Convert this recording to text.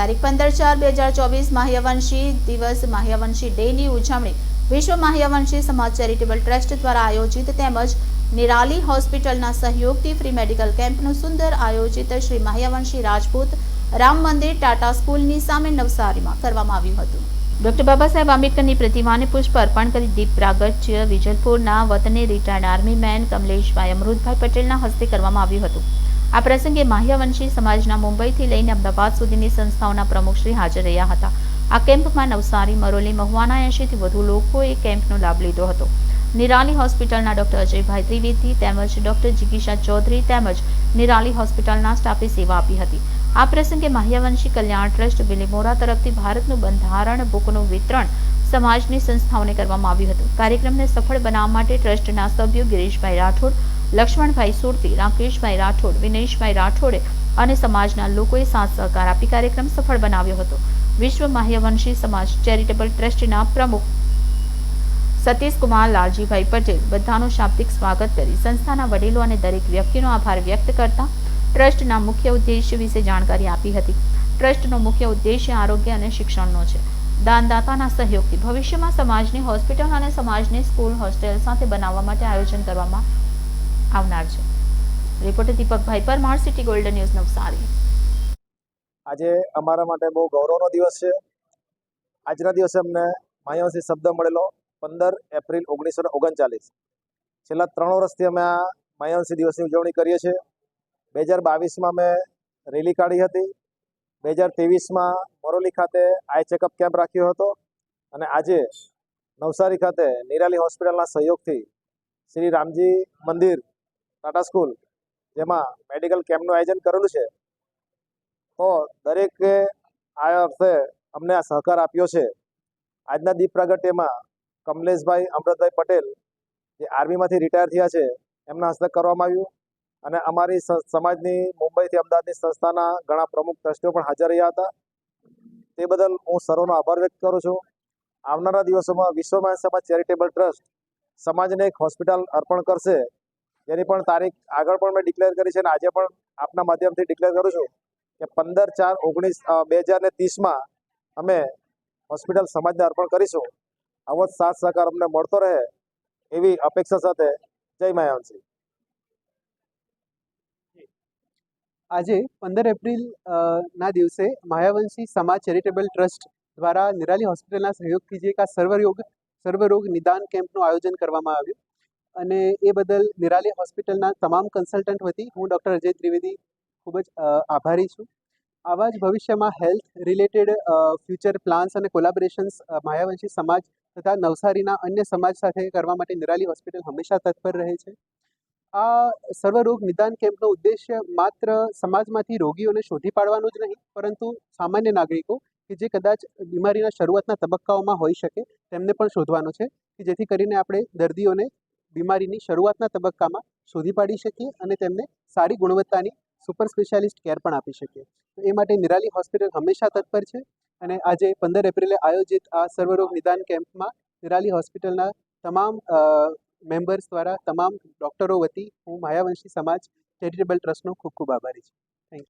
તારીખ પંદર ચાર બે હજાર ચોવીસ માહ્યવંશી દિવસ માહ્યવંશી ડેની ઉજવણી વિશ્વ માહ્યવંશી સમાજ ચેરિટેબલ ટ્રસ્ટ દ્વારા આયોજિત તેમજ નિરાલી હોસ્પિટલના સહયોગથી ફ્રી મેડિકલ કેમ્પનું સુંદર આયોજિત શ્રી માહ્યવંશી રાજપૂત રામ મંદિર ટાટા સ્કૂલની સામે નવસારીમાં કરવામાં આવ્યું હતું. ડોક્ટર બાબા સાહેબ આંબેડકરની પ્રતિમાને પુષ્પ અર્પણ કરી દીપ પ્રાગટ્ય વિજલપુરના વતને retired army man Kamleshbhai Amrutbhai પટેલના હસ્તે કરવામાં આવ્યું હતું. આ પ્રસંગે માહ્યવંશી સમાજના મુંબઈથી લઈને અમદાવાદ સુધીની સંસ્થાઓના પ્રમુખશ્રી હાજર રહ્યા હતા. આ કેમ્પમાં નવસારી, મરોલી, મહુવાના એંશીથી વધુ લોકોએ કેમ્પનો લાભ લીધો હતો. નિરાલી હોસ્પિટલના ડોક્ટર અજયભાઈ ત્રિવેદી તેમજ ડોક્ટર જિગીશા ચૌધરી તેમજ નિરાલી હોસ્પિટલના સ્ટાફે સેવા આપી હતી. આ પ્રસંગે માહ્યવંશી કલ્યાણ ટ્રસ્ટ બિલીમોરા તરફથી ભારતનું બંધારણ બુકનું વિતરણ સમાજની સંસ્થાઓને કરવામાં આવ્યું હતું. કાર્યક્રમને સફળ બનાવવા માટે ટ્રસ્ટના સભ્યો ગિરીશભાઈ રાઠોડ લક્ષ્મણભાઈ સુરતી, રાકેશભાઈ રાઠોડ, વિનેશભાઈ રાઠોડે અને સમાજના લોકોએ સાથ સહકાર આપી કાર્યક્રમ સફળ બનાવ્યો હતો. વિશ્વ માહ્યવંશી સમાજ ચેરિટેબલ ટ્રસ્ટના પ્રમુખ સતીશકુમાર લાલજીભાઈ પટેલ બધાનું શાબ્દિક સ્વાગત કરી સંસ્થાના વડીલો અને દરેક વ્યક્તિનો આભાર વ્યક્ત કરતા ટ્રસ્ટના મુખ્ય ઉદ્દેશ્ય વિશે જાણકારી આપી હતી. ટ્રસ્ટનો મુખ્ય ઉદ્દેશ્ય આરોગ્ય અને શિક્ષણનો છે. દાનદાતાના સહયોગથી ભવિષ્યમાં સમાજની હોસ્પિટલ અને સમાજની સ્કૂલ, હોસ્ટેલ સાથે બનાવવા માટે આયોજન કરવામાં આવનાર છે. Reporter Deepakbhai Parmar city golden news Navsari. આજે અમારા માટે બહુ ગૌરવનો દિવસ છે. આજના દિવસે અમને માયાવંશી શબ્દ મળેલો, પંદર એપ્રિલ ઓગણીસો ને ઓગણચાલીસ. છેલ્લા ત્રણ વર્ષથી અમે આ માયાવંશી દિવસની ઉજવણી કરીએ છીએ. બે હજાર બાવીસમાં અમે રેલી કાઢી હતી. બે હજાર ત્રેવીસમાં મોરોલી ખાતે આઈ ચેકઅપ કેમ્પ રાખ્યો હતો. અને આજે નવસારી ખાતે નિરાલી હોસ્પિટલના સહયોગથી શ્રી રામજી મંદિર ટાટા સ્કૂલ જેમાં મેડિકલ કેમ્પનું આયોજન કરેલું છે. તો દરેકે આ અર્થે અમને આ સહકાર આપ્યો છે. આજના દીપ પ્રાગટ્યમાં કમલેશભાઈ અમૃતભાઈ પટેલ, જે આર્મીમાંથી રિટાયર થયા છે, એમના હસ્તક કરવામાં આવ્યું. અને અમારી સમાજની, મુંબઈથી અમદાવાદની સંસ્થાના ઘણા પ્રમુખ ટ્રસ્ટીઓ પણ હાજર રહ્યા હતા. તે બદલ હું સર્વનો આભાર વ્યક્ત કરું છું. આવનારા દિવસોમાં વિશ્વ માનવ સમાજ ચેરિટેબલ ટ્રસ્ટ સમાજને એક હોસ્પિટલ અર્પણ કરશે. જેની પણ તારીખ આગળ પણ મેં ડિક્લેર કરી છે અને આજે પણ આપના માધ્યમથી ડિક્લેર કરું છું કે પંદર ચાર ઓગણીસ બે હજાર ને ત્રીસમાં અમે હોસ્પિટલ સમાજને અર્પણ કરીશું. આવો જ સાથ સહકાર અમને મળતો રહે એવી અપેક્ષા સાથે જય માયાવંશી આજે પંદર એપ્રિલ ના દિવસે માયાવંશી સમાજ ચેરિટેબલ ટ્રસ્ટ દ્વારા નિરાલી હોસ્પિટલના સહયોગથી જે એક આ સર્વરોગ સર્વરોગ નિદાન કેમ્પનું આયોજન કરવામાં આવ્યું. અને એ બદલ નિરાલી હોસ્પિટલના તમામ કન્સલ્ટન્ટ વતી હું ડૉક્ટર અજય ત્રિવેદી ખૂબ જ આભારી છું. આવા જ ભવિષ્યમાં હેલ્થ રિલેટેડ ફ્યુચર પ્લાન્સ અને કોલાબરેશન્સ માયાવંશી સમાજ તથા નવસારીના અન્ય સમાજ સાથે કરવા માટે નિરાલી હોસ્પિટલ હંમેશા તત્પર રહે છે. આ સર્વરોગ નિદાન કેમ્પનો ઉદ્દેશ્ય માત્ર સમાજમાંથી રોગીઓને શોધી પાડવાનું જ નહીં, પરંતુ સામાન્ય નાગરિકો કે જે કદાચ બીમારીના શરૂઆતના તબક્કાઓમાં હોઈ શકે તેમને પણ શોધવાનો છે કે જેથી કરીને આપણે દર્દીઓને બીમારીની શરૂઆતના તબક્કામાં શોધી પાડી શકીએ અને તેમને સારી ગુણવત્તાની સુપર સ્પેશિયાલિસ્ટ કેર પણ આપી શકીએ. તો એ માટે નિરાલી હોસ્પિટલ હંમેશા તત્પર છે અને આજે પંદર એપ્રિલે આયોજિત આ સર્વરોગ નિદાન કેમ્પમાં નિરાલી હોસ્પિટલના તમામ મેમ્બર્સ દ્વારા તમામ ડૉક્ટરો વતી હું માયાવંશી સમાજ ચેરિટેબલ ટ્રસ્ટનો ખૂબ ખૂબ આભારી છું.